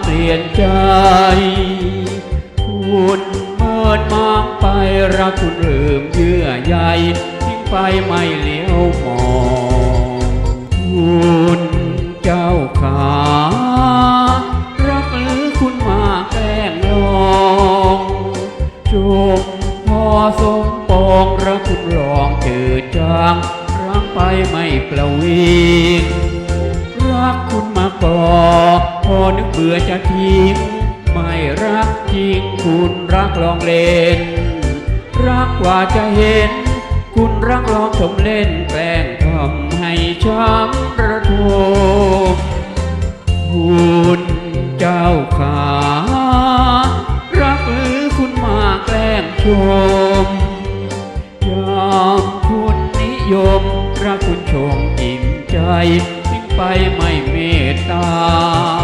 เปลี่ยนใจ คุณเมินมางไปรักคุณลืมเยื่อใยทิ้งไปไม่เลี้ยวมองคุณเจ้าขารักหรือคุณมาแกล้งลองจงพอสมปองรักคุณลองเจืดจางรักไปไม่ประวิงรักคุณมาบอก นึกเบื่อจะทิ้ง ไม่รักจริงคุณรักลองเล่น รักกว่าจะเห็น คุณรักลองชมเล่นแกล้งทำให้ช้ำระทมคุณเจ้าขารักหรือคุณมาแกล้งชมยามคุณนิยมรักคุณชมอิ่มใจทิ้งไปไม่เมตตา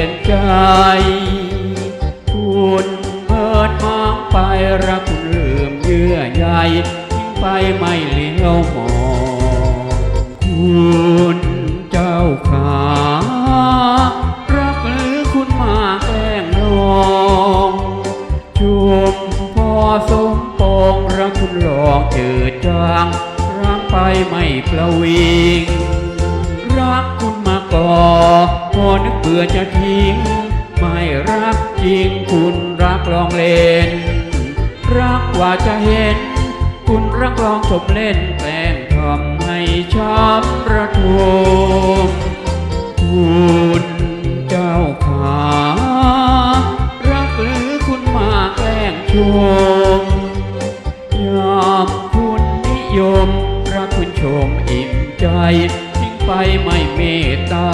ยนใจ คุณเพิดมองไปรักคุณลืมเยื่อใยทิ้งไปไม่เลี้ยวมองคุณเจ้าขารักหรือคุณมาแกล้งลองชุมพอสมปองรักคุณหลอกเจิดจางรักไปไม่ประวิง พอนึกเบื่อจะทิ้ง ไม่รักจริงคุณรักลองเล่น รักกว่าจะเห็น คุณรักลองชมเล่นแกล้งทำให้ช้ำระทมคุณเจ้าขารักหรือคุณมาแกล้งชมยามคุณนิยม รักคุณชมอิ่มใจทิ้งไปไม่เมตตา